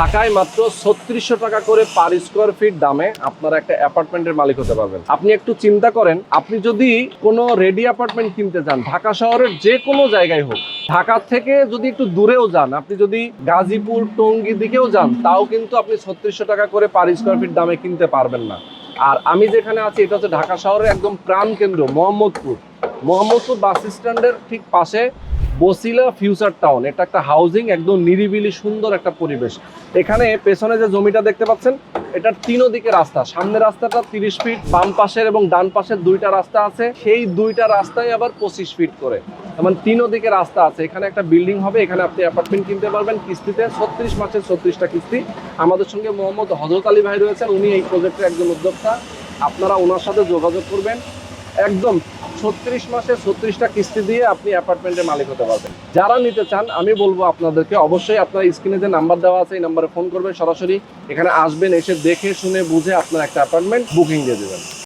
ঢাকায় মাত্র ছত্রিশশো টাকা করে পার স্কোয়ার ফিট দামে আপনারা একটা অ্যাপার্টমেন্টের মালিক হতে পারবেন। আপনি একটু চিন্তা করেন, আপনি যদি কোনো রেডি অ্যাপার্টমেন্ট কিনতে চান ঢাকা শহরের যে কোনো জায়গায় হোক, ঢাকা থেকে যদি একটু দূরেও যান, আপনি যদি গাজীপুর, টঙ্গী দিকেও যান, তাও কিন্তু আপনি ছত্রিশশো টাকা করে পার স্কোয়ার ফিট দামে কিনতে পারবেন না। আর আমি যেখানে আছি, এটা হচ্ছে ঢাকা শহরের একদম প্রাণ কেন্দ্র মোহাম্মদপুর। মোহাম্মদপুর বাস স্ট্যান্ডের ঠিক পাশে বসিলা ফিউচার টাউন। এটা একটা হাউজিং একদম নিরিবিলি সুন্দর একটা পরিবেশ। এখানে পেছনে যে জমিটা দেখতে পাচ্ছেন, এটার তিনো দিকে রাস্তা। সামনের রাস্তাটা তিরিশ ফিট বাম পাশের এবং ডান পাশের দুইটা রাস্তা আছে। সেই দুইটা রাস্তায় আবার পঁচিশ ফিট করে। এমন তিনো দিকে রাস্তা আছে। এখানে একটা বিল্ডিং হবে, এখানে আপনি অ্যাপার্টমেন্ট কিনতে পারবেন কিস্তিতে। ছত্রিশ মাসের ছত্রিশটা কিস্তি। আমাদের সঙ্গে মোহাম্মদ হজরত আলী ভাই রয়েছেন। উনি এই প্রজেক্টের একজন উদ্যোক্তা। আপনারা ওনার সাথে যোগাযোগ করবেন। একদম ছত্রিশ মাসে ছত্রিশটা কিস্তি দিয়ে আপনি অ্যাপার্টমেন্টের মালিক হতে পারবেন। যারা নিতে চান, আমি বলব আপনাদেরকে অবশ্যই আপনার স্ক্রিনে যে নাম্বার দেওয়া আছে, এই নাম্বারে ফোন করবেন। সরাসরি এখানে আসবেন, এসে দেখে, শুনে, বুঝে আপনার একটা অ্যাপার্টমেন্ট বুকিং দিয়ে দেবেন।